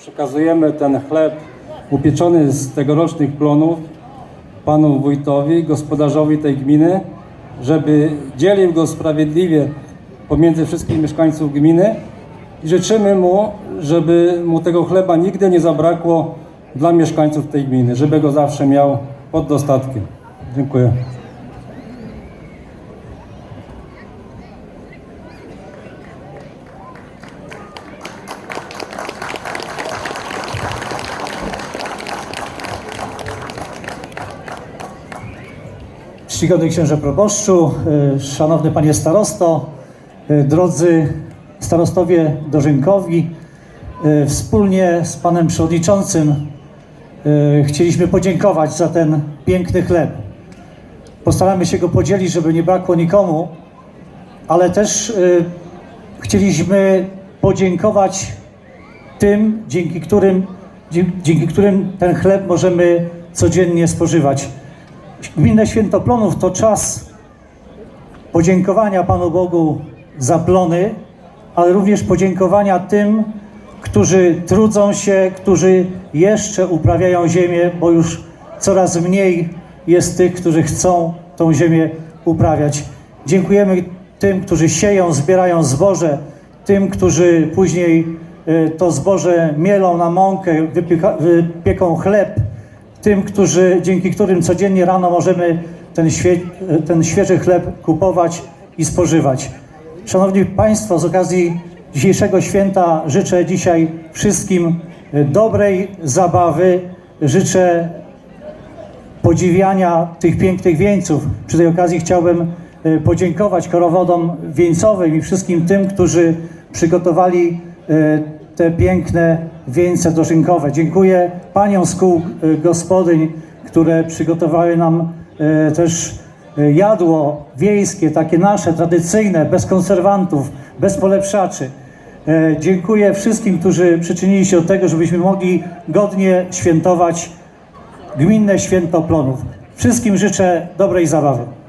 przekazujemy ten chleb upieczony z tegorocznych plonów panu wójtowi, gospodarzowi tej gminy, żeby dzielił go sprawiedliwie pomiędzy wszystkich mieszkańców gminy i życzymy mu, żeby mu tego chleba nigdy nie zabrakło dla mieszkańców tej gminy, żeby go zawsze miał pod dostatkiem. Dziękuję. Czcigodny księże proboszczu, y, szanowny panie starosto, y, drodzy starostowie dożynkowi, y, wspólnie z panem przewodniczącym chcieliśmy podziękować za ten piękny chleb. Postaramy się go podzielić, żeby nie brakło nikomu, ale też chcieliśmy podziękować tym, dzięki którym, dzięki którym ten chleb możemy codziennie spożywać. Gminne Święto Plonów to czas podziękowania Panu Bogu za plony, ale również podziękowania tym, którzy trudzą się, którzy jeszcze uprawiają ziemię, bo już coraz mniej jest tych, którzy chcą tą ziemię uprawiać. Dziękujemy tym, którzy sieją, zbierają zboże, tym, którzy później e, to zboże mielą na mąkę, wypieką chleb, tym, którzy, dzięki którym codziennie rano możemy ten, świe, ten świeży chleb kupować i spożywać. Szanowni Państwo, z okazji dzisiejszego święta życzę dzisiaj wszystkim e, dobrej zabawy, życzę podziwiania tych pięknych wieńców. Przy tej okazji chciałbym e, podziękować korowodom wieńcowym i wszystkim tym, którzy przygotowali e, te piękne wieńce dożynkowe. Dziękuję paniom z kół e, gospodyń, które przygotowały nam e, też e, jadło wiejskie, takie nasze, tradycyjne, bez konserwantów, bez polepszaczy. E, Dziękuję wszystkim, którzy przyczynili się do tego, żebyśmy mogli godnie świętować Gminne Święto Plonów. Wszystkim życzę dobrej zabawy.